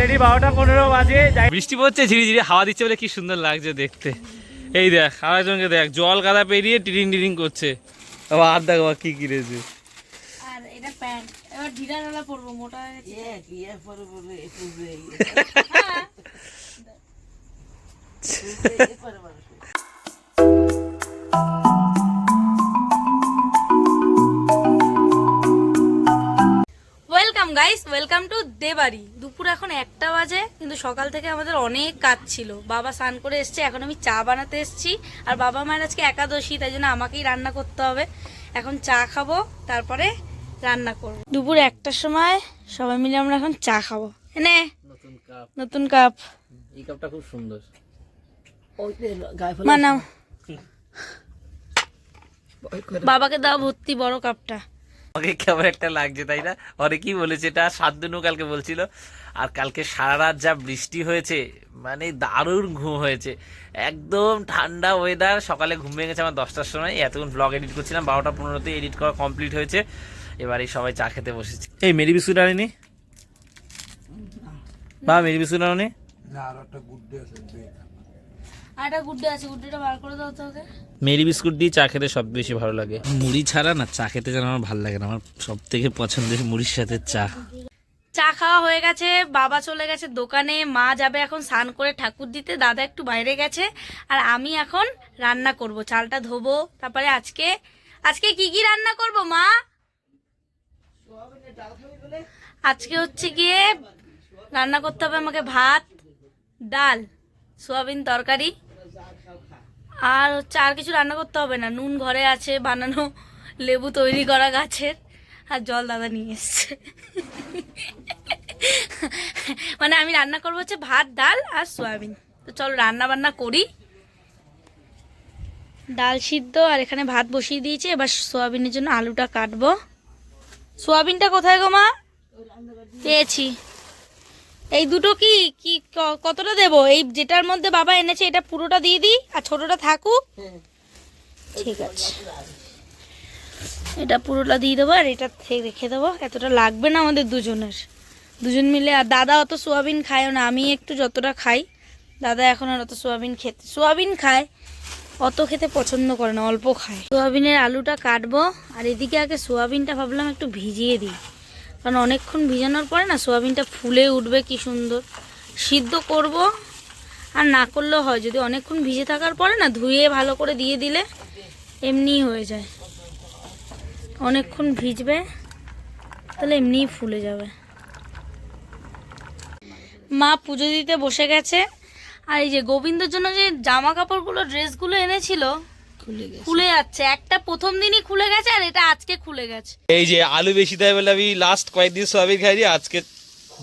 Already বারোটা পনেরো বাজে যাই বৃষ্টি পড়ছে ঝিরি ঝিরি হাওয়া দিচ্ছে বলে কি সুন্দর লাগছে দেখতে। এই দেখ আরেকজনকে দেখ জল গাদা পেরিয়ে টিরিং টিরিং করছে। আবার আর দেখ আবার কি কিনেছে আর এটা প্যান্ট এবার ঢিলা ঢালা পরবো মোটা ওয়েলকাম গাইস ওয়েলকাম টু দেবাড়ি দুপুর এখন একটা বাজে কিন্তু সকাল থেকে আমাদের অনেক কাজ ছিল। বাবা স্নান করে এসছে এখন আমি চা বানাতে এসেছি। আর বাবা মায়ের আজকে একাদশী তাই জন্য আমাকেই রান্না করতে হবে। এখন চা খাব তারপরে রান্না করব। দুপুর একটার সময় সবাই মিলে আমরা এখন চা খাব। এনে নতুন কাপ। নতুন কাপ। এই কাপটা খুব সুন্দর। মানাও বাবাকে দাও ভর্তি বড় কাপটা। আমাকে কেমন একটা লাগছে তাই না? অনেকেই বলেছে এটা শান্তনু কালকে বলছিল আর কালকে সারা রাত যা বৃষ্টি হয়েছে মানে দারুণ ঘুম হয়েছে। একদম ঠান্ডা ওয়েদার সকালে ঘুম ভেঙে গেছে আমার দশটার সময়। এতক্ষণ ব্লগ এডিট করছিলাম বারোটা পনেরোতে এডিট করা কমপ্লিট হয়েছে। এবারে সবাই চা খেতে বসেছে। এই মেরি বিস্কুট আনিনি? বা মেরি বিস্কুট আনি আর একটা গুড্ডে আছে গুড্ডেটা বার করে দাও তো ওকে। মেরি বিস্কুট দিয়ে চা খেতে সব বেশি ভালো লাগে। মুড়ি ছাড়া না চা খেতে যেন আমার ভালো লাগে না আমার সব থেকে পছন্দের মুড়ির সাথে চা। চা খাওয়া হয়ে গেছে বাবা চলে গেছে দোকানে মা যাবে এখন স্নান করে ঠাকুর দিতে দাদা একটু বাইরে গেছে আর আমি এখন রান্না করব চালটা ধোবো তারপরে আজকে আজকে কি কি রান্না করব মা? আজকে হচ্ছে গিয়ে রান্না করতে হবে আমাকে ভাত ডাল সোয়াবিন তরকারি আর হচ্ছে আর কিছু রান্না করতে হবে না। নুন ঘরে আছে, বানানো লেবু তৈরি করা গাছের, আর জল দাদা নিয়ে এসছে। মানে আমি রান্না করব হচ্ছে ভাত, ডাল আর সয়াবিন। তো চলো রান্না বান্না করি। ডাল সিদ্ধ, আর এখানে ভাত বসিয়ে দিয়েছি। এবার সোয়াবিনের জন্য আলুটা কাটবো। সোয়াবিনটা কোথায় গো মা? পেয়েছি। এই দুটো কি কি কতটা দেবো? এই যেটার মধ্যে বাবা এনেছে এটা পুরোটা দিয়ে দিই আর ছোটটা থাকুক। ঠিক আছে। এটা পুরোটা দিয়ে দেবো আর এটা রেখে দেবো। এতটা লাগবে না আমাদের দুজনের। দুজন মিলে আর দাদা অত সোয়াবিন খায়ও না আমি একটু যতটা খাই দাদা এখন আর অত সোয়াবিন খেতে সোয়াবিন খায় অত খেতে পছন্দ করে না অল্প খায়। সোয়াবিনের আলুটা কাটবো আর এদিকে আগে সোয়াবিনটা ভাবলাম একটু ভিজিয়ে দিই। কারণ অনেকক্ষণ ভিজানোর পরে না সোয়াবিনটা ফুলে উঠবে কি সুন্দর। সিদ্ধ করব, আর না করলেও হয়। যদি অনেকক্ষণ ভিজে থাকার পরে না ধুয়ে ভালো করে দিয়ে দিলে এমনিই হয়ে যায়। অনেকক্ষণ ভিজবে, তাহলে এমনিই ফুলে যাবে। মা পুজো দিতে বসে গেছে। আর এই যে গোবিন্দর জন্য যে জামা কাপড়গুলো ড্রেসগুলো এনেছিল খুলে যাচ্ছে। একটা প্রথম দিনই খুলে গেছে আর এটা আজকে খুলে গেছে। এই যে আলু বেশি দেয় বলে আমি লাস্ট কয়েকদিন সয়াবিন খাইনি আজকে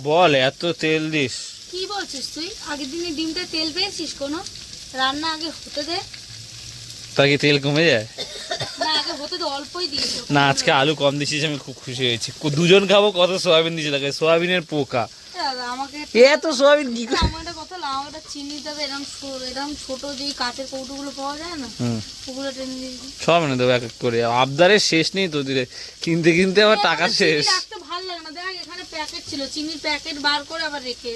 বল এত তেল দিস। কি বলছিস তুই? আগের দিনে ডিমটা তেল পেয়েছিস কোনো? রান্না আগে হতে দে। তা কি তেল কমে যায়? না আগে হতে দে অল্পই দিয়েছ না আজকে আলু কম দিছিস আমি খুব খুশি হয়েছি। দুজন খাব কত সোয়াবিন দিয়েছে? লাগে সোয়াবিনের পোকা। আমাকে এত সোয়াবিন কি আমার একটা কথা হলো, চিনি দেবে এরকম এরকম ছোট যেই কাঁচের কৌটোগুলো পাওয়া যায় না ওগুলো টেনে দিয়ে সব এনে দেবো এক এক করে। আবদারের শেষ নেই তো দিলে। কিনতে কিনতে আবার টাকা শেষ। ভালো লাগে না। দেখ এখানে প্যাকেট ছিল চিনির প্যাকেট বার করে আবার রেখে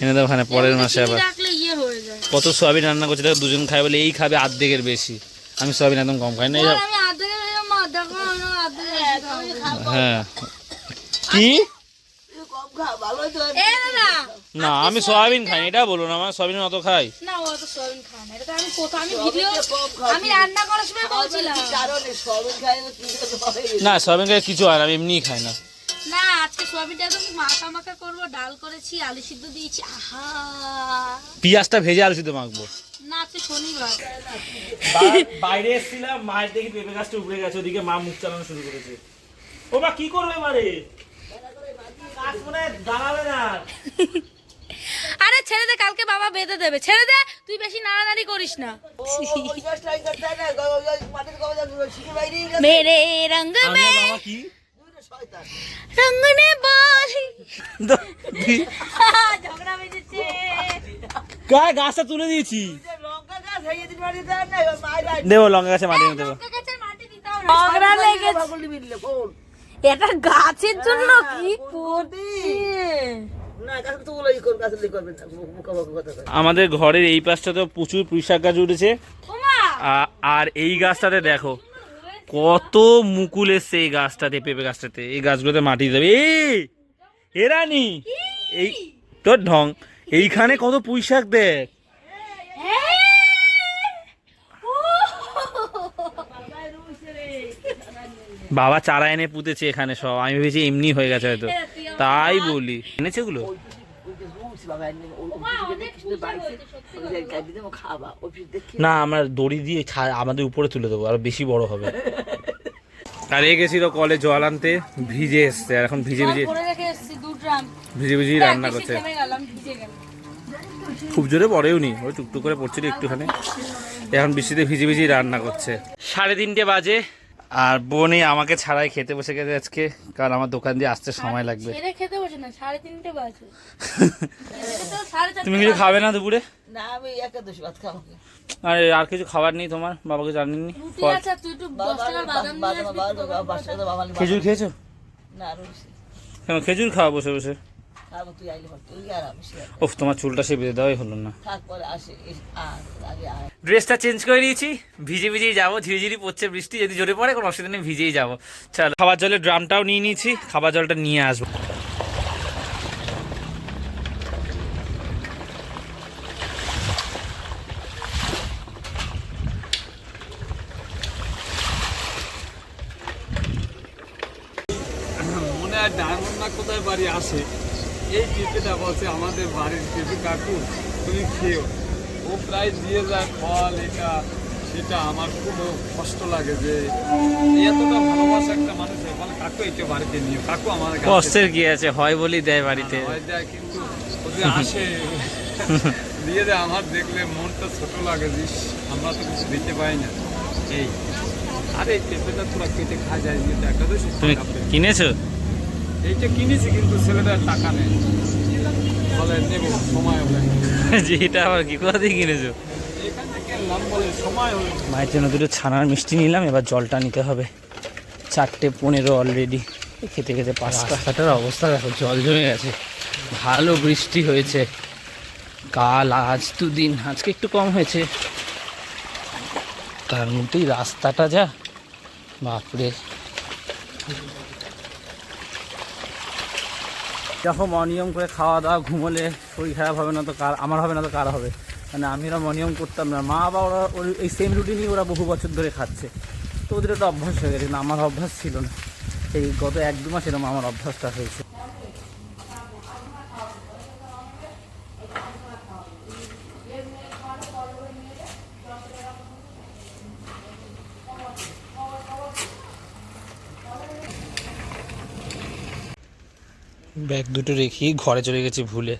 এনে দেবো ওখানে পরের মাসে আবার। রাখলে ইয়ে হয়ে যায়। কত সোয়াবিন রান্না করছে দেখো দুজন খায় বলে এই খাবে আর্ধেকের বেশি। আমি সোয়াবিন একদম কম খাই না। হ্যাঁ। কি? না আমি সোয়াবিন খাই এটা বলুন আমার সোয়াবিন অত খাই। না ও তো সোয়াবিন খায় না এটা আমি কোথাও আমি ভিডিও আমি রান্না করার সময় বলছিলাম। না সোয়াবিন খাই কিছু হয় আমি এমনিই খাই না। না আজকে সোয়াবিনটা একদম মাখা মাখা করব ডাল করেছি আলু সিদ্ধ দিয়েছি আহা। পেঁয়াজটা ভেজে আলু সিদ্ধ মাখবো। না আজকে শনিবার। বাইরে এসেছিলাম মায়ের দেখি পেঁপে গাছটা উপরে গেছে ওদিকে মা মুখ চালানো শুরু করেছে। ও মা কি করবে এবারে গাছ মনে হয় দাঁড়াবে না আরে ছেড়ে দে কালকে বাবা বেঁধে দেবে। ছেড়ে দে তুই বেশি নাড়ানাড়ি করিস না। মেরে রঙ্গ আমি মে। আর বাবা কি? রঙ্গ নে বাহি দ- দি- ঝগড়া বেজেছে গায়ে গাছটা তুলে দিয়েছি। দেবো লঙ্কা গাছে মাটি দেবো। লঙ্কা গাছের মাটি দিতে হবে। ঝগড়া লেগেছে। এটা গাছের জন্য কি তো কথা কয় আমাদের ঘরের এই পাশটাতে প্রচুর পুঁইশাক গাছ উঠেছে। আর এই গাছটাতে দেখো কত মুকুল এসছে এই গাছটাতে পেঁপে গাছটাতে। এই গাছগুলোতে মাটি দেবে এই এরানি এই তোর ঢং এইখানে কত পুঁইশাক দেখ। বাবা চারা এনে পুঁতেছে এখানে সব। আমি ভেবেছি এমনি হয়ে গেছে হয়তো। তাই বলি। এনেছে দেখে না আমরা দড়ি দিয়ে ছা- আমাদের উপরে তুলে দেবো আর বেশি বড় হবে। আর এ গেছিল কলে জল আনতে ভিজে এসছে আর এখন ভিজে ভিজে ভিজে ভিজে রান্না করছে। থেমে গেলাম ভিজে গেল খুব জোরে পড়েও নি ওই টুকটুক করে পড়ছিল একটুখানি। এখন বৃষ্টিতে ভিজে ভিজে রান্না করছে। সাড়ে তিনটে বাজে। আর বোনই আমাকে ছাড়াই খেতে বসে গেছে আজকে কারণ আমার দোকান দিয়ে আসতে সময় লাগবে। খেতে বসে না সাড়ে তিনটে বাজে। তুমি কিছু খাবে না দুপুরে? না আমি একাদশী ভাত খাব আর আর কিছু খাবার নেই তোমার? বাবাকে জানেননি খেজুর খেয়েছো? না খেজুর খাওয়া বসে বসে। ওফ তোমার চুলটা সে বেঁধে দেওয়াই হলো না। ড্রেসটা চেঞ্জ করে নিয়েছি ভিজে ভিজেই যাব ঝিরিঝিরি পড়ছে বৃষ্টি যদি জোরে পড়ে কোনো অসুবিধা নেই ভিজেই যাব। চলো খাবার জলের ড্রামটাও নিয়ে নিয়েছি খাবার জলটা নিয়ে আসব মনে হয় ডায়মন্ড না কোথায় বাড়ি আসে এই বলছে আমাদের বাড়ির পেঁপে কাকু তুমি খেয়েও। ও প্রায় দিয়ে যায় ফল এটা সেটা আমার খুব কষ্ট লাগে যে এতটা ভালোবাসা একটা মানুষের। বলে কাকু এটা বাড়িতে নিও কাকু আমার কষ্টের কি আছে? হয় বলেই দেয় বাড়িতে। হয় দেয় কিন্তু ও যে আসে দিয়ে দেয় আমার দেখলে মনটা ছোট লাগে যে আমরা তো কিছু দিতে পাই না। এই আরে এই পেঁপেটা তোরা কেটে খা যায় যেটা একটা তো কিনেছো? এইটা কিনেছি কিন্তু ছেলেটার টাকা নেই। বলে নেব সময় হলে। যে এটা আবার কি? কোথা কিনেছো? মায়ের জন্য দুটো ছানার মিষ্টি নিলাম এবার জলটা নিতে হবে। চারটে পনেরো অলরেডি খেতে খেতে পাঁচটা। অবস্থা দেখো জল জমে গেছে। ভালো বৃষ্টি হয়েছে। কাল আজ দুদিন আজকে একটু কম হয়েছে। তার মধ্যেই রাস্তাটা যা বাপরে। এরকম অনিয়ম করে খাওয়া দাওয়া, ঘুমোলে শরীর খারাপ হবে না তো কার, আমার হবে না তো কার হবে? মানে আমি এরকম অনিয়ম করতাম না। মা বাবা ওরা এই সেম রুটিনই ওরা বহু বছর ধরে খাচ্ছে। তো ওদের একটা অভ্যাস হয়ে গেছে, কিন্তু আমার অভ্যাস ছিল না। এই গত এক দু মাস এরকম আমার অভ্যাসটা হয়েছে। ব্যাগ দুটো রেখেই ঘরে চলে গেছি ভুলে।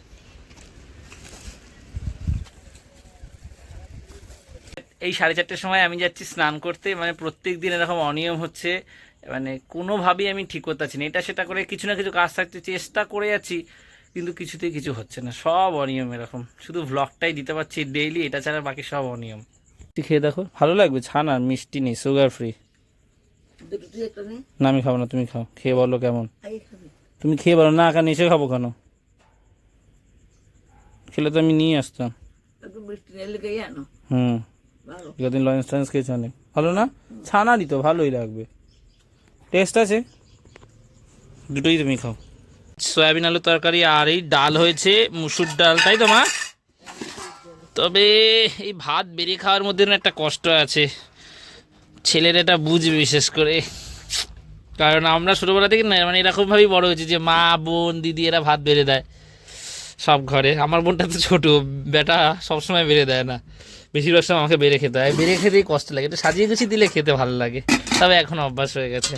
এই সাড়ে চারটের সময় আমি যাচ্ছি স্নান করতে মানে প্রত্যেক দিন এরকম অনিয়ম হচ্ছে মানে কোনোভাবেই আমি ঠিক করতে পারছি না। এটা সেটা করে কিছু না কিছু কাজ থাকতে চেষ্টা করে যাচ্ছি কিন্তু কিছুতেই কিছু হচ্ছে না। সব অনিয়ম এরকম। শুধু ভ্লগটাই দিতে পারছি ডেইলি এটা ছাড়া বাকি সব অনিয়ম। খেয়ে দেখো। ভালো লাগবে? ছানা মিষ্টি নেই সুগার ফ্রি নে। না আমি খাব না তুমি খাও। খেয়ে বলো কেমন। তুমি খেয়ে বলো না কেন এসে খাব কেন? খেলে তো আমি নিয়ে আসতাম। হুম। লঞ্চ টঞ্চ খেয়েছি অনেক। ভালো না? ছানা দিত ভালোই লাগবে। টেস্ট আছে? দুটোই তুমি খাও। সয়াবিন আলু তরকারি আর এই ডাল হয়েছে মুসুর ডাল তাই তো মা? তবে এই ভাত বেরিয়ে খাওয়ার মধ্যে একটা কষ্ট আছে। ছেলের এটা বুঝবে বিশেষ করে। কারণ আমরা ছোটোবেলা থেকে না মানে এরকমভাবেই বড় হয়েছি যে মা, বোন, দিদি এরা ভাত বেড়ে দেয় সব ঘরে। আমার বোনটা তো ছোটো, বেটা সবসময় বেড়ে দেয় না। বেশিরভাগ সময় আমাকে বেড়ে খেতে হয়। বেড়ে খেতেই কষ্ট লাগে। একটু সাজিয়ে গুছিয়ে দিলে খেতে ভালো লাগে। তবে এখন অভ্যাস হয়ে গেছে।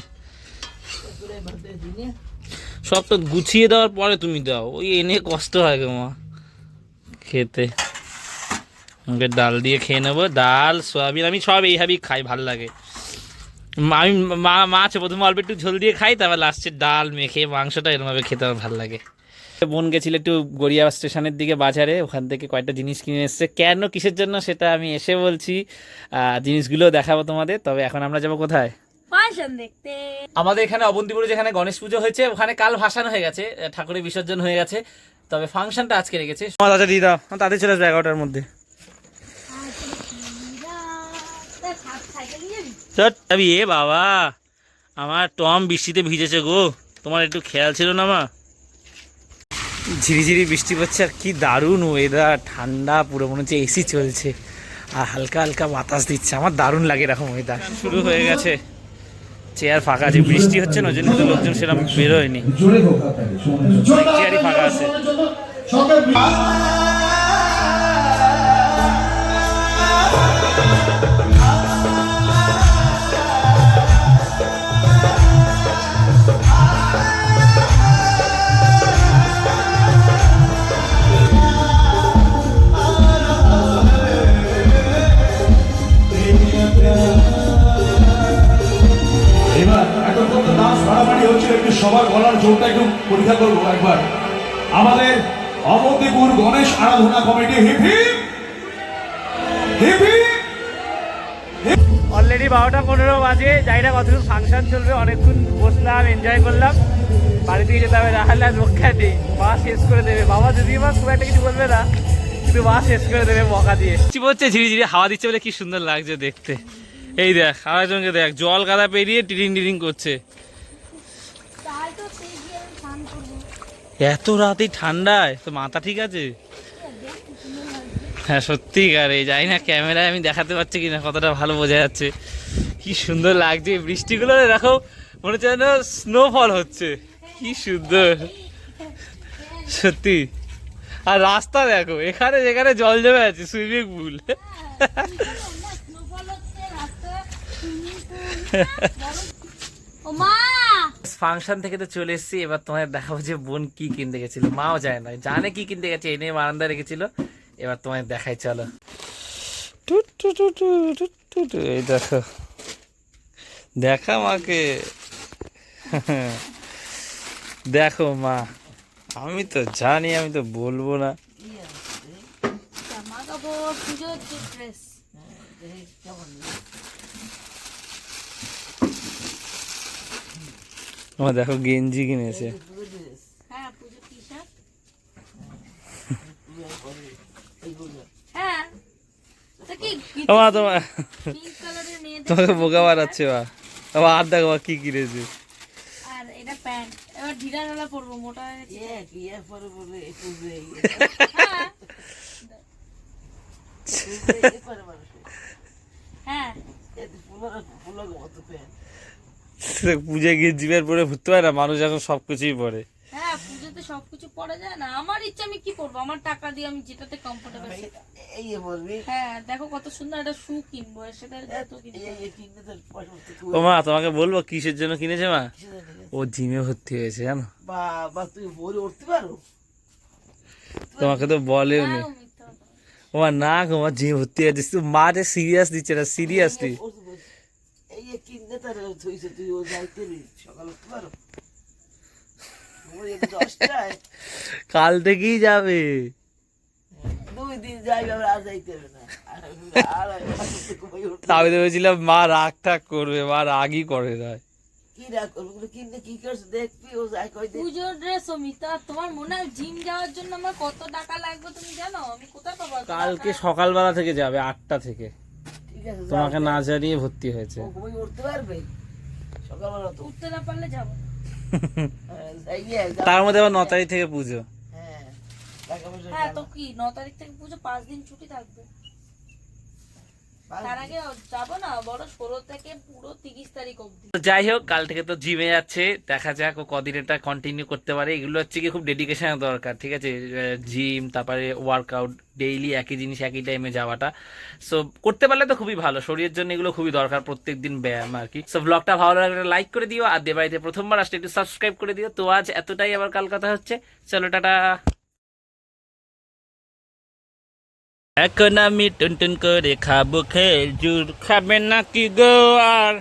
সব তো গুছিয়ে দেওয়ার পরে তুমি দাও। ওই এনে কষ্ট হয় গো মা। খেতে। আমাকে ডাল দিয়ে খেয়ে নেব। ডাল, সোয়াবিন, আমি সব এইভাবেই খাই, ভালো লাগে। আমি মা মাছ প্রথমে অল্প একটু ঝোল দিয়ে খাই তারপর লাস্টে ডাল মেখে মাংসটা এরমভাবে খেতে আমার ভালো লাগে। বোন গেছিল একটু গড়িয়া স্টেশনের দিকে বাজারে ওখান থেকে কয়েকটা জিনিস কিনে এসছে। কেন কিসের জন্য সেটা আমি এসে বলছি। জিনিসগুলো দেখাবো তোমাদের তবে এখন আমরা যাব কোথায়? দেখতে। আমাদের এখানে অবন্তিপুরে যেখানে গণেশ পুজো হয়েছে ওখানে কাল ভাসানো হয়ে গেছে ঠাকুরের বিসর্জন হয়ে গেছে তবে ফাংশনটা আজকে রেখেছে। দিয়ে দাও তাদের চলে আসবে এগারোটার মধ্যে। যাবি এ বাবা আমার টম বৃষ্টিতে ভিজেছে গো। তোমার একটু খেয়াল ছিল না মা? ঝিরিঝিরি বৃষ্টি পড়ছে আর কি দারুণ ওয়েদার ঠান্ডা পুরো মনে হচ্ছে এসি চলছে আর হালকা হালকা বাতাস দিচ্ছে। আমার দারুণ লাগে এরকম ওয়েদার শুরু হয়ে গেছে। চেয়ার ফাঁকা আছে বৃষ্টি হচ্ছে না ওই জন্য লোকজন সেরকম বেরোয়নি। চেয়ারই ফাঁকা আছে। জোরটা একটু পরীক্ষা করব একবার। আমাদের অবন্তিপুর গণেশ আরাধনা কমিটি হিপ অলরেডি বারোটা পনেরো বাজে যাই না কতক্ষণ ফাংশন চলবে অনেকক্ষণ বসলাম এনজয় করলাম। বাড়ি থেকে যেতে হবে নাহলে আর রক্ষা নেই। মা শেষ করে দেবে। বাবা যদি মা খুব একটা কিছু বলবে না কিন্তু মা শেষ করে দেবে বকা দিয়ে। পড়ছে ঝিরি ঝিরি হাওয়া দিচ্ছে বলে কি সুন্দর লাগছে দেখতে। এই দেখ আরেকজনকে দেখ জল কাদা পেরিয়ে টিরিং টিরিং করছে। এত রাতে ঠান্ডায়? তো মাথা ঠিক আছে? হ্যাঁ সত্যিকার এই জানি না ক্যামেরায় আমি দেখাতে পারছি কিনা, কতটা ভালো বোঝা যাচ্ছে। কি সুন্দর লাগছে বৃষ্টিগুলো, দেখো, মনে হচ্ছে যেন স্নোফল হচ্ছে। কি সুন্দর। সত্যি। আর রাস্তা দেখো, এখানে যেখানে জল জমে আছে সুইমিং পুল ও মা ফাংশন থেকে তো চলে এসেছি এবার তোমাদের দেখাবো যে বোন কি কিনতে গেছিল। মাও যায় না জানে কি কিনতে গেছে এনে বারান্দা রেখেছিল। এবার তোমাদের দেখাই চলো। টু টু টু টু টু টু টু, এই দেখো। দেখা মাকে। দেখো মা আমি তো জানি আমি তো বলব না। জামা কাপড় পুজোর ড্রেস আমার দেখো গেঞ্জি কিনেছে হ্যাঁ পুজোর টি শার্ট হ্যাঁ তা কি তোমার তোমার পিঙ্ক কালারের মেয়েদের তোমাকে বোকা বানাচ্ছে বা আবার আর দেখো কি কিনেছে। আর এটা প্যান্ট। এবার ঢিলা ঢালা পরবো মোটা হয়ে পুজোয় গিয়ে জিমের পরে ঘুরতে পারে না মানুষ এখন সব কিছুই পরে। হ্যাঁ পুজোতে সবকিছু পরা যায় না। আমার ইচ্ছা আমি কি করব? আমার টাকা দিয়ে আমি যেটাতে কমফোর্টেবল সেটা। এই বলবি? হ্যাঁ দেখো কত সুন্দর একটা শু কিনবো কিনবো ও মা তোমাকে বলব কিসের জন্য কিনেছে মা? ও জিমে ভর্তি হয়েছে জানো? বাবা তুই ভোরে উঠতে পারো? তোমাকে তো বলেও নি। হ্যাঁ, ও না গো মা জিমে ভর্তি হয়েছে তুই মাঠে সিরিয়াস দিচ্ছে না সিরিয়াসলি তার থইছে তুই ও যাইতে সকাল উঠতে পারো কাল থেকেই যাবে। দুই দিন আর যাইতে হবে না আমি তো ভেবেছিলাম মা রাগ করবে মা রাগই করে না। কি করব কিনতে কি করছে দেখবি ও যাই কই দেখ পুজোর ড্রেস অমিতা তোমার মনে হয় জিম যাওয়ার জন্য আমার কত টাকা লাগবে তুমি জানো? আমি কোথায় পাবো কালকে সকালবেলা থেকে যাবে আটটা থেকে। তোমাকে না জানিয়ে ভর্তি হয়েছে। উঠতে পারবে? সকালবেলা তো। উঠতে না পারলে যাব। হ্যাঁ। তার মধ্যে আবার ন তারিখ থেকে পুজো। হ্যাঁ হ্যাঁ তো কি? ন তারিখ থেকে পুজো পাঁচ দিন ছুটি থাকবে। তার আগে যাব না বড় ষোলো থেকে পুরো তিরিশ তারিখ অব্দি যাই হোক কাল থেকে তো জিমে যাচ্ছে দেখা যাক ও কদিন এটা কন্টিনিউ করতে পারে। এগুলো হচ্ছে কি খুব ডেডিকেশন দরকার ঠিক আছে? জিম তারপরে ওয়ার্কআউট ডেইলি একই জিনিস একই টাইমে যাওয়াটা। সো করতে পারলে তো খুবই ভালো শরীরের জন্য এগুলো খুবই দরকার প্রত্যেক দিন ব্যায়াম আর কি। সো ব্লগটা ভালো লাগলে লাইক করে দিও আর দেবাড়িতে প্রথমবার আসলে একটু সাবস্ক্রাইব করে দিও। তো আজ এতটাই আবার কাল কথা হচ্ছে। চলো টাটা! এখন আমি টুনটুন করে খাব খেজুর খাবে নাকি গো আর